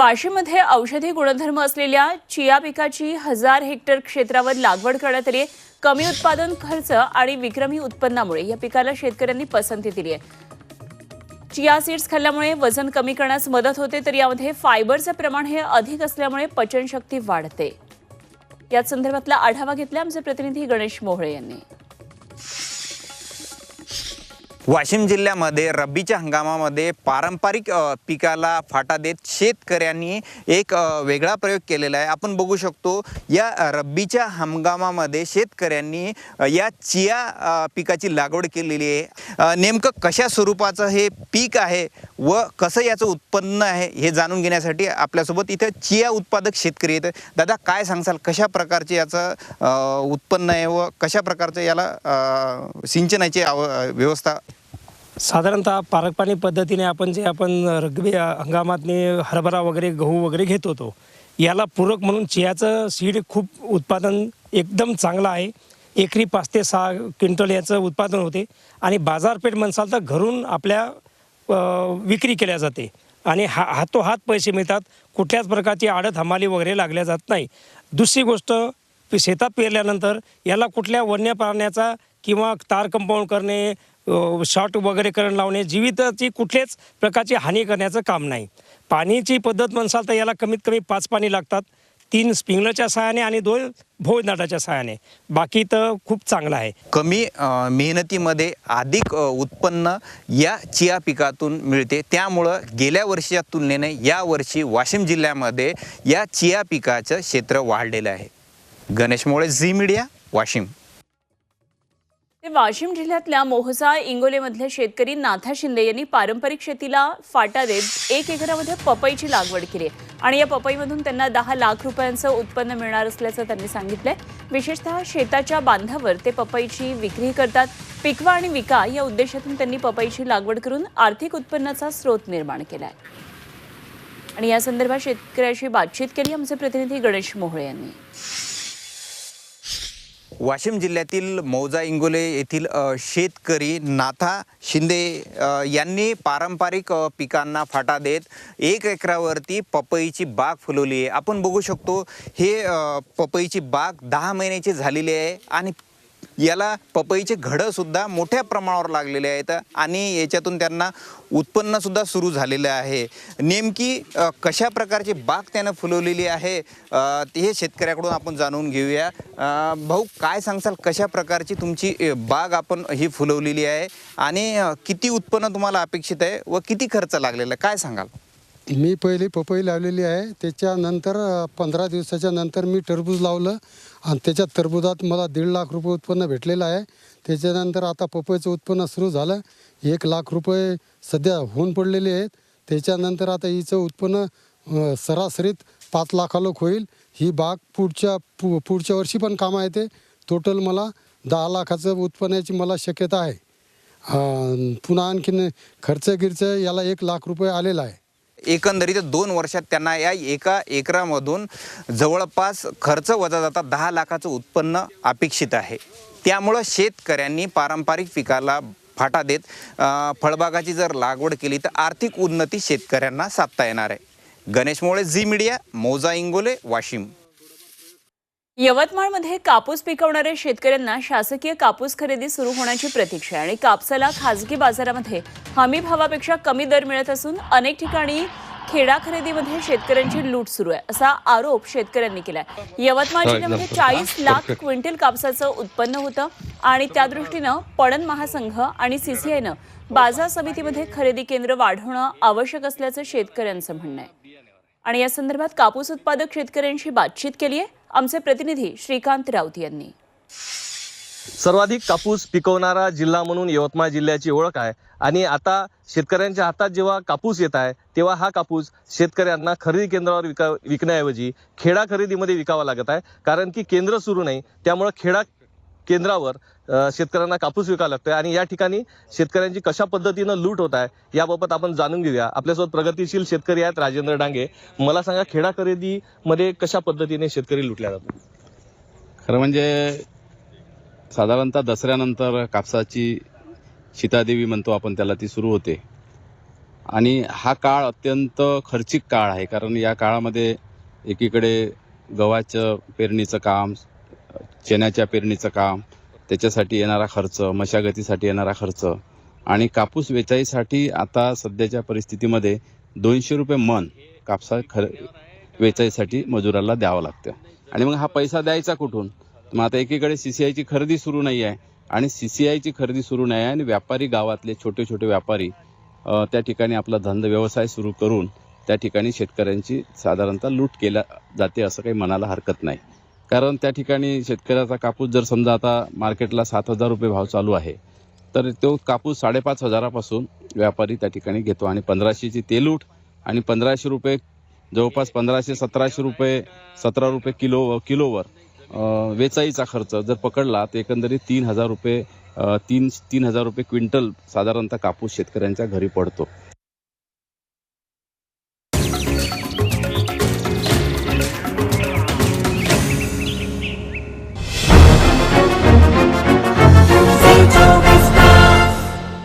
वाशीमध्ये औषधी गुणधर्म असलेल्या चिया पिकाची हजार हेक्टर क्षेत्रावर लागवड करण्यात आली आहे. कमी उत्पादन खर्च आणि विक्रमी उत्पन्नामुळे या पिकाला शेतकऱ्यांनी पसंती दिली आहे. चिया सीड्स खाल्ल्यामुळे वजन कमी करण्यास मदत होते तर यामध्ये फायबरचं प्रमाण हे अधिक असल्यामुळे पचनशक्ती वाढते. याच संदर्भातला आढावा घेतला आमचे प्रतिनिधी गणेश मोहळे यांनी. वाशिम जिल्ह्यामध्ये रब्बीच्या हंगामामध्ये पारंपरिक पिकाला फाटा देत शेतकऱ्यांनी एक वेगळा प्रयोग केलेला आहे. आपण बघू शकतो या रब्बीच्या हंगामामध्ये शेतकऱ्यांनी या चिया पिकाची लागवड केलेली आहे. नेमकं कशा स्वरूपाचं हे पीक आहे व कसं याचं उत्पन्न आहे हे जाणून घेण्यासाठी आपल्यासोबत इथं चिया उत्पादक शेतकरी आहेत. दादा काय सांगसाल? कशा प्रकारचे याचं उत्पन्न आहे व कशा प्रकारचं याला सिंचनाची आव व्यवस्था साधारणतः पारंपरिक पद्धतीने आपण जे आपण रग्बी हंगामातने हरभरा वगैरे गहू वगैरे घेत होतो याला पूरक म्हणून चियाचं सीड खूप उत्पादन एकदम चांगलं आहे. एकरी पाच ते सहा क्विंटल याचं उत्पादन होते आणि बाजारपेठ म्हणसाल तर घरून आपल्या विक्री केल्या जाते आणि हा हातोहात पैसे मिळतात. कुठल्याच प्रकारची आडत हमाली वगैरे लागल्या जात नाही. दुसरी गोष्ट शेतात पेरल्यानंतर याला कुठल्या वन्य प्राण्याचा किंवा तार कंपाऊंड करणे शॉट वगैरे करण लावणे जीविताची कुठल्याच प्रकारची हानी करण्याचं काम नाही. पाणीची पद्धत म्हणसाल तर याला कमीत कमी पाच पाणी लागतात तीन स्प्रिंगलरच्या सहाय्याने आणि दोन भोजनाटाच्या सहाय्याने. बाकी तर खूप चांगलं आहे. कमी मेहनतीमध्ये अधिक उत्पन्न या चिया पिकातून मिळते. त्यामुळं गेल्या वर्षीच्या तुलनेने या वर्षी वाशिम जिल्ह्यामध्ये या चिया पिकाचं क्षेत्र वाढलेलं आहे. Ganesh Mole Zee media Washim. ते वाशिम जिल्ह्यातल्या मोहसा इंगोलेमधले शेतकरी नाथा शिंदे यांनी पारंपरिक शेतीला फाटा देत एक एकरामध्ये पपईची लागवड केली आहे. आणि या पपईमधून त्यांना दहा लाख रुपयांचं उत्पन्न मिळणार असल्याचं त्यांनी सांगितलंय. विशेषतः शेताच्या बांधावर ते पपईची विक्री करतात. पिकवा आणि विका या उद्देशातून त्यांनी पपईची लागवड करून आर्थिक उत्पन्नाचा स्रोत निर्माण केलाय. आणि या संदर्भात शेतकऱ्याशी बातचीत केली आमचे प्रतिनिधी गणेश मोहळे यांनी. वाशिम जिल्ह्यातील मौजा इंगोले येथील शेतकरी नाथा शिंदे यांनी पारंपरिक पिकांना फाटा देत एक एकरावरती पपईची बाग फुलवली आहे. आपण बघू शकतो हे पपईची बाग दहा महिन्याची झालेली आहे आणि याला पपईचे घडंसुद्धा मोठ्या प्रमाणावर लागलेले आहेत आणि याच्यातून त्यांना उत्पन्नसुद्धा सुरू झालेलं आहे. नेमकी कशा प्रकारची बाग त्यानं फुलवलेली आहे ते हे शेतकऱ्याकडून आपण जाणून घेऊया. भाऊ काय सांगसाल कशा प्रकारची तुमची बाग आपण ही फुलवलेली आहे आणि किती उत्पन्न तुम्हाला अपेक्षित आहे व किती खर्च लागलेला आहे? काय सांगाल? मी पहिली पपई लावलेली आहे. त्याच्यानंतर पंधरा दिवसाच्या नंतर मी टरबूज लावलं आणि त्याच्या टरबुजात मला दीड लाख रुपये उत्पन्न भेटलेलं आहे. त्याच्यानंतर आता पपईचं उत्पन्न सुरू झालं. एक लाख रुपये सध्या होऊन पडलेले आहेत. त्याच्यानंतर आता हिचं उत्पन्न सरासरीत पाच लाखालोक होईल. ही बाग पुढच्या पु पुढच्या वर्षी पण कामं येते टोटल मला दहा लाखाचं उत्पन्नाची मला शक्यता आहे. पुन्हा आणखीन खर्च गिर्च याला एक लाख रुपये आलेला आहे. एकंदरीत दोन वर्षात त्यांना या एका एकरामधून जवळपास खर्च वजा जाता दहा लाखाचं उत्पन्न अपेक्षित आहे. त्यामुळं शेतकऱ्यांनी पारंपरिक पिकाला फाटा देत फळबागाची जर लागवड केली तर आर्थिक उन्नती शेतकऱ्यांना साधता येणार आहे. गणेश मोळे झी मीडिया मौजा इंगोले वाशिम. यवतमाळमध्ये कापूस पिकवणाऱ्या शेतकऱ्यांना शासकीय कापूस खरेदी सुरू होण्याची प्रतीक्षा आहे आणि कापसाला खासगी बाजारामध्ये हमी भावापेक्षा कमी दर मिळत असून अनेक ठिकाणी खेडा खरेदीमध्ये शेतकऱ्यांची लूट सुरू आहे असा आरोप शेतकऱ्यांनी केलाय. यवतमाळ जिल्ह्यामध्ये चाळीस लाख क्विंटल कापसाचं उत्पन्न होतं आणि त्या दृष्टीनं पणन महासंघ आणि सीसीआयनं बाजार समितीमध्ये खरेदी केंद्र वाढवणं आवश्यक असल्याचं शेतकऱ्यांचं म्हणणं आहे. आणि या संदर्भात कापूस उत्पादक शेतकऱ्यांशी बातचीत केली आहे. आमचे प्रतिनिधी श्रीकांत राऊत यांनी. सर्वाधिक कापूस पिकवणारा जिल्हा म्हणून यवतमाळ जिल्ह्याची ओळख आहे. आणि आता शेतकऱ्यांच्या हातात जेव्हा कापूस येत आहे तेव्हा हा कापूस शेतकऱ्यांना खरेदी केंद्रावर विका विकण्याऐवजी खेडा खरेदीमध्ये विकावा लागत आहे. कारण की केंद्र सुरू नाही त्यामुळं खेडा केंद्रावर शेतकऱ्यांना कापूस विकावा लागतोय आणि या ठिकाणी शेतकऱ्यांची कशा पद्धतीनं लूट होत आहे याबाबत आपण जाणून घेऊया. आपल्यासोबत प्रगतीशील शेतकरी आहेत राजेंद्र डांगे. मला सांगा खेडा खरेदीमध्ये कशा पद्धतीने शेतकरी लुटल्या जातात? खरं म्हणजे साधारणतः दसऱ्यानंतर कापसाची सीतादेवी म्हणतो आपण त्याला ती सुरू होते. आणि हा काळ अत्यंत खर्चिक काळ आहे कारण या काळामध्ये एकीकडे गव्हाचं पेरणीचं काम चण्याच्या पेरणीचं काम त्याच्यासाठी येणारा खर्च मशागतीसाठी येणारा खर्च आणि कापूस वेचाईसाठी आता सध्याच्या परिस्थितीमध्ये दोनशे रुपये मन कापसा खर वेचाईसाठी मजुराला द्यावं लागतं. आणि मग हा पैसा द्यायचा कुठून? मग आता एकीकडे सी सी आयची खरेदी सुरू नाही आहे आणि सी सी आयची खरेदी सुरू नाही आहे आणि व्यापारी गावातले छोटे छोटे व्यापारी त्या ठिकाणी आपला धंदा व्यवसाय सुरू करून त्या ठिकाणी शेतकऱ्यांची साधारणतः लूट केल्या जाते असं काही म्हणायला हरकत नाही. कारण त्या ठिकाणी शेतकऱ्याचा कापूस जर समजा आता मार्केटला सात हजार रुपये भाव चालू आहे तर तो कापूस साडेपाच हजारापासून व्यापारी त्या ठिकाणी घेतो आणि पंधराशेची तेलूट आणि पंधराशे रुपये जवळपास पंधराशे सतराशे रुपये सतरा रुपये किलो किलोवर वेचाईचा खर्च जर पकडला तर एकंदरीत तीन हजार रुपये तीन तीन हजार रुपये क्विंटल साधारणतः कापूस शेतकऱ्यांच्या घरी पडतो.